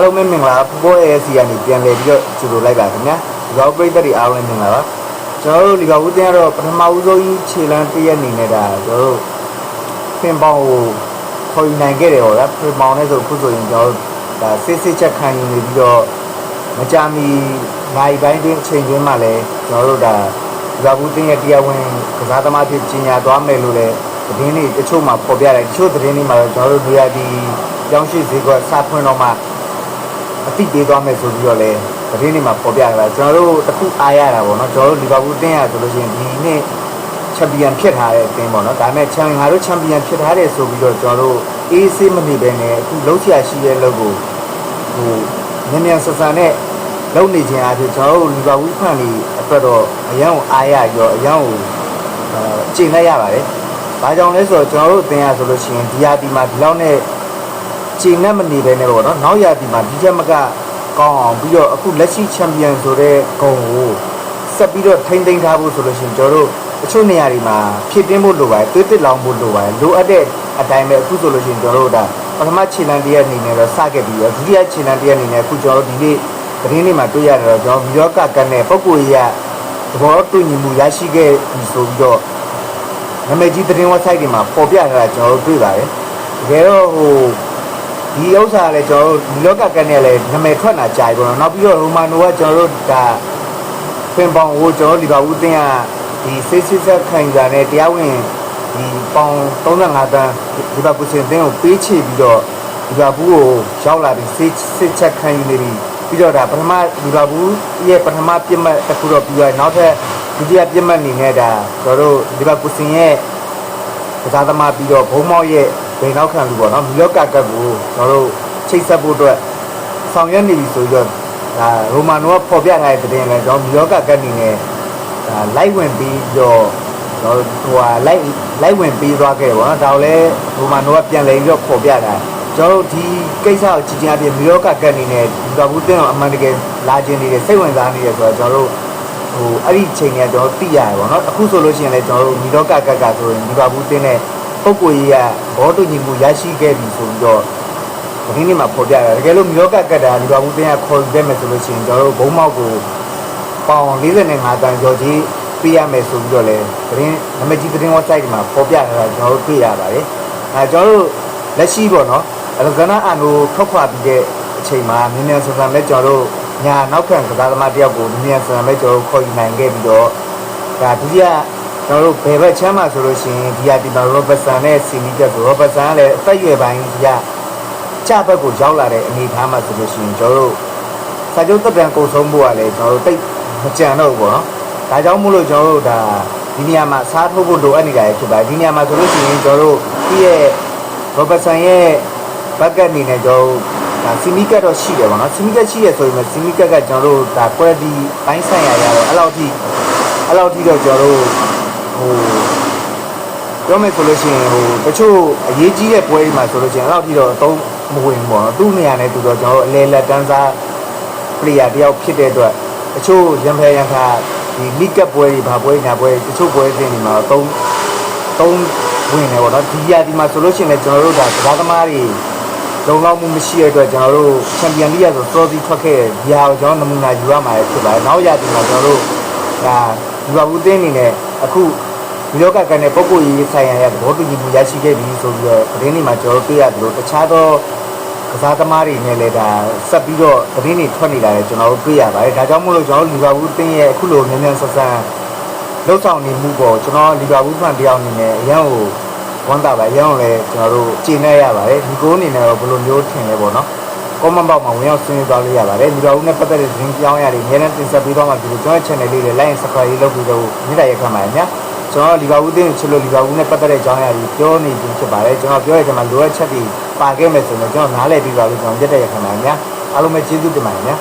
အားလုံးပဲမင်္ဂလာဖူဘောရဲ့စီကနေပြန်လည်ပြီးတော့ကြိုဆိုလိုက်ပါခင်ဗျာဒီကောပရိသတ်တွေအားလုံးမင်္ဂလာပါကျွန်တော်တို့လီဗာပူးတင်းကတော့ပထမဦးဆုံးကြီးခြေလမ်းတစ်ရက်အနေနဲ့ဒါကျွန်တော်တို့ဖင်ပေါင်ကိုခေါ်ယူနိုင်ခဲ့တယ်ဟောဗျာဖင်ပေါင်နဲ့ဆိုခုဆိုရင်ကျွန်တော်တို့ဒါစစ်စစ်ချက်ခံယူနေပြီးတော့မကြမီနိုင်ပိုင်းတွင်အချိန်တွင်းမှာလည်းကျွန်တော်တို့ဒါလီဗာပူးတင်းရဲ့တရားဝင်ကစားသမားဖြစ်ကြီးညာသွားမယ်လို့လည်းသတင်းတွေတချို့မှာပေါ်ပြတယ်တချို့သတင်းတွေမှာတော့ကျွန်တော်တို့နေရာဒီကြောင်းရှိဈေးကစဖွင့်တော့မှ အတိပေးသွားမယ်ဆိုပြီးတော့လည်းသတင်းတွေမှာပေါ်ပြတာကျွန်တော်တို့တခုအားရတာပေါ့နော်ကျွန်တော်တို့လီဗာပူးတင်းရဆိုလို့ရှိရင်ဒီနှစ်ချန်ပီယံဖြစ်ထားတဲ့အတင်းပေါ့နော်ဒါပေမဲ့ချန်ငါတို့ချန်ပီယံဖြစ်ထားတယ်ဆိုပြီးတော့ကျွန်တော်တို့အေးဆေးမနေပဲနဲ့အခုလုံးချရာရှိတဲ့လုပ်ကိုဟိုမြန်မြန်ဆန်ဆန်နဲ့လုပ်နေခြင်းအပြင်ကျွန်တော်တို့လီဗာပူးဖန်လီအတွက်တော့အရန်ကိုအားရရောအရန်ကိုအဲကျင့်လိုက်ရပါတယ်။ဘာကြောင့်လဲဆိုတော့ကျွန်တော်တို့အတင်းရဆိုလို့ရှိရင်ဒီယာတီမှာဒီလောက်နဲ့ ချိန်နဲ့မနေပဲနဲ့ပေါ့နော်နောက်ရာသီမှာဒီချက်မကကောင်းအောင်ပြီးတော့အခုလက်ရှိချန်ပီယံဆိုတဲ့ဂုံကိုဆက်ပြီးတော့ထိမ့်သိမ်းထားဖို့ဆိုလို့ရှိရင်ကျွန်တော်တို့အချို့နေရာတွေမှာဖြစ်တင်းဖို့လိုပါတယ်သွေးတစ်လောင်ဖို့လိုပါတယ်လိုအပ်တဲ့အတိုင်းပဲအခုဆိုလို့ရှိရင်ကျွန်တော်တို့ဒါပထမခြေလမ်းတစ်ရက်အနေနဲ့တော့စခဲ့ပြီးတော့ဒုတိယခြေလမ်းတစ်ရက်အနေနဲ့အခုကျွန်တော်တို့ဒီနေ့သတင်းလေးမှာတွေ့ရတော့ကျွန်တော်ဗီဒီယိုကကနဲ့ပုံကိုရသဘောတူညီမှုရရှိခဲ့ပြီဆိုပြီးတော့နာမည်ကြီးသတင်း website တွေမှာပေါ်ပြထားတာကျွန်တော်တို့တွေ့ပါတယ်တကယ်တော့ဟို ဒီဥစ္စာကလည်းကျွန်တော်တို့ဒီလောကကနဲ့လည်းနာမည်ထွက်လာကြပြီပေါ့နော်နောက်ပြီးတော့ရိုမာနိုကကျွန်တော်တို့ဒါဖင်ပေါင်ကိုကျွန်တော်လီဗာပူးတင်းကဒီဆေးစစ်ဆက်ခံကြတဲ့တရားဝင်ဒီပေါင်35တန်းလီဗာပူးစင်တင်းကိုပေးချေပြီးတော့လီဗာပူးကိုရောက်လာပြီးဆေးစစ်ချက်ခံယူနေပြီပြီးတော့ဒါပထမလီဗာပူးရဲ့ပထမပြစ်မှတ်တစ်ခုတော့ပြီးတော့နောက်ထပ်ဒုတိယပြစ်မှတ်အနေနဲ့ဒါကျွန်တော်တို့လီဗာပူးစင်ရဲ့ကစားသမားပြီးတော့ဘုံမောက်ရဲ့ ဘယ်နောက်ခံလူပေါ့နော်မီလော့ကာကတ်ကိုကျွန်တော်တို့ချိတ်ဆက်ဖို့အတွက်ဆောင်ရွက်နေပြီဆိုပြီးတော့ဒါရိုမာနိုကပေါ်ပြထားတဲ့တဲ့တင်လဲကျွန်တော်မီလော့ကာကတ်နေနဲ့ဒါလိုက်ဝင်ပြီးတော့ကျွန်တော်ဟိုဟာလိုက်လိုက်ဝင်ပြီးသွားခဲ့ပေါ့နော်ဒါကိုလည်းရိုမာနိုကပြန်လဲပြီးတော့ပေါ်ပြတာကျွန်တော်တို့ဒီကိစ္စကိုကြည့်ကြအပြင်မီလော့ကာကတ်နေနဲ့ဒီကဘူးတင်းအောင်အမှန်တကယ်လာခြင်းနေတယ်စိတ်ဝင်စားနေတယ်ဆိုတော့ကျွန်တော်တို့ဟိုအဲ့ဒီချိန်ကကျွန်တော်သိရတယ်ဗောနော်အခုဆိုလို့ရှိရင်လည်းကျွန်တော်တို့မီတော့ကကကဆိုရင်ဒီပါဘူးတင်းတဲ့ ပုံကိုကြီးကဘောတူညီမှုရရှိခဲ့ပြီဆိုပြီးတော့ဒီနေ့မှာဖော်ပြတာတကယ်လို့မီတော့ကကတာဒီပါဘူးတင်းကခေါ်ယူခဲ့မယ်ဆိုလို့ရှိရင်ကျွန်တော်တို့ဘုံမောက်ကိုပေါင်45တန်ကျော်ကြီးပေးရမယ်ဆိုပြီးတော့လည်းသတင်းနမကြီးသတင်း website မှာဖော်ပြထားတာကျွန်တော်တို့တွေ့ရပါတယ်အဲကျွန်တော်တို့လက်ရှိပေါ့နော်အလကနာအန်ကိုထွက်ခွာပြီးတဲ့အချိန်မှာမြင်းမြန်ဆန်ဆန်နဲ့ကျွန်တော်တို့ညာနောက်ခံကစားသမားတယောက်ကိုမြင်းမြန်ဆန်ဆန်နဲ့ကျွန်တော်တို့ခေါ်ယူနိုင်ခဲ့ပြီးတော့ဒါဒုတိယ ကျွန်တော်တို့ဘယ်ဘက်ချမ်းမှာဆိုလို့ရှိရင်ဒီဟာဒီမှာရောဘတ်ဆန်နဲ့စီနီကက်ဆိုရောဘတ်ဆန်ကလည်းအသက်အရွယ်ပိုင်းဒီကကြဘက်ကိုရောက်လာတဲ့အနေအထားမှာဆိုလို့ရှိရင်ကျွန်တော်တို့စာချုပ်တက်တန်ကိုဆုံးဖို့ကလည်းကျွန်တော်တို့တိတ်မကြံတော့ဘူးပေါ့နော်ဒါကြောင့်မို့လို့ကျွန်တော်တို့ဒါဒီနေရာမှာစားထုတ်ဖို့လိုအပ်နေတာဖြစ်ပါတယ်ဒီနေရာမှာဆိုလို့ရှိရင်ကျွန်တော်တို့ဒီရဲ့ရောဘတ်ဆန်ရဲ့ဘက်ကအနေနဲ့ကျွန်တော်တို့ဒါစီမီကတ်တော့ရှိတယ်ဗောနော်စီမီကတ်ရှိရဆိုရင်မစီမီကတ်ကကျွန်တော်တို့ဒါ quality ဘိုင်းဆိုင်ရာရတော့အဲ့လောက်ထိအဲ့လောက်ထိတော့ကျွန်တော်တို့ဟို ပြောမယ်ဆိုလို့ရှိရင်ဟိုတချို့အရေးကြီးတဲ့ပွဲတွေမှာဆိုလို့ရှိရင်အဲ့လောက်ထိတော့အသုံးမဝင်ဘူးဗောနော်သူ့နေရာနဲ့သူတော့ကျွန်တော်တို့အလဲလက်တန်းစား player တယောက်ဖြစ်တဲ့အတွက်တချို့ရံဖယ်ရံခါဒီ league cup ပွဲတွေဘာပွဲညာပွဲတချို့ပွဲစဉ်တွေမှာတော့သုံးသုံးဝင်နေပေါ့နော်ဒီရာဒီမှာဆိုလို့ရှိရင်လည်းကျွန်တော်တို့ဒါကစားသမားတွေလုံလောက်မှုမရှိတဲ့အတွက်ကျွန်တော်တို့ချန်ပီယံလိရဆိုစောစီထွက်ခဲ့တဲ့ဒီဟာကိုကျွန်တော်နမူနာယူရမှာဖြစ်ပါတယ်နောက်ရာဒီမှာကျွန်တော်တို့ဒါဒီဘာဘူးတင်းနေနဲ့အခု ဒီလောကကနဲ့ပုံကိုရေးဆိုင်ရတဲ့ဘောတူညီမှုရရှိခဲ့ပြီဆိုပြီးတော့သတင်းတွေမှာကျွန်တော်တို့တွေ့ရတယ်လို့တခြားသောကစားသမားတွေနဲ့လည်းဒါဆက်ပြီးတော့သတင်းတွေထွက်နေတာလည်းကျွန်တော်တို့တွေ့ရပါတယ်ဒါကြောင့်မို့လို့ကျွန်တော်တို့လီဗာပူးတင်းရဲ့အခုလိုမြန်မြန်ဆန်ဆန်လှုပ်ဆောင်နေမှုပေါ့ကျွန်တော်လီဗာပူးဖန်တယောက်အနေနဲ့အရန်ကိုဝမ်းသာပါအရန်ကိုလည်းကျွန်တော်တို့ကျေနပ်ရပါတယ်ဒီကိုအနေနဲ့တော့ဘယ်လိုမျိုးထင်လဲပေါ့နော်ကောမန့်ဘောက်မှာဝင်ရောက်ဆွေးနွေးသွားလို့ရပါတယ်လီဗာပူးနဲ့ပတ်သက်တဲ့သတင်းကြောင်းအရာတွေအများနဲ့တင်ဆက်ပေးသွားမှာဒီလိုကျွန်တော် channel လေးတွေ like and subscribe လုပ်ပြီးတော့မြစ်တာရက်ခတ်ပါရညာ ကျွန်တော်လီဗာပူးတင်းချစ်လို့လီဗာပူးနဲ့ပတ်သက်တဲ့အကြောင်းအရာတွေပြောနေခြင်းဖြစ်ပါတယ်ကျွန်တော်ပြောရတဲ့မှာလိုအပ်ချက်တွေပါခဲ့မယ်ဆိုရင်ကျွန်တော်နားလည်ပြီးပါလို့ကျွန်တော်မြစ်တာရက်ခတ်ပါရညာအားလုံးပဲကျေးဇူးတင်ပါတယ်ညာ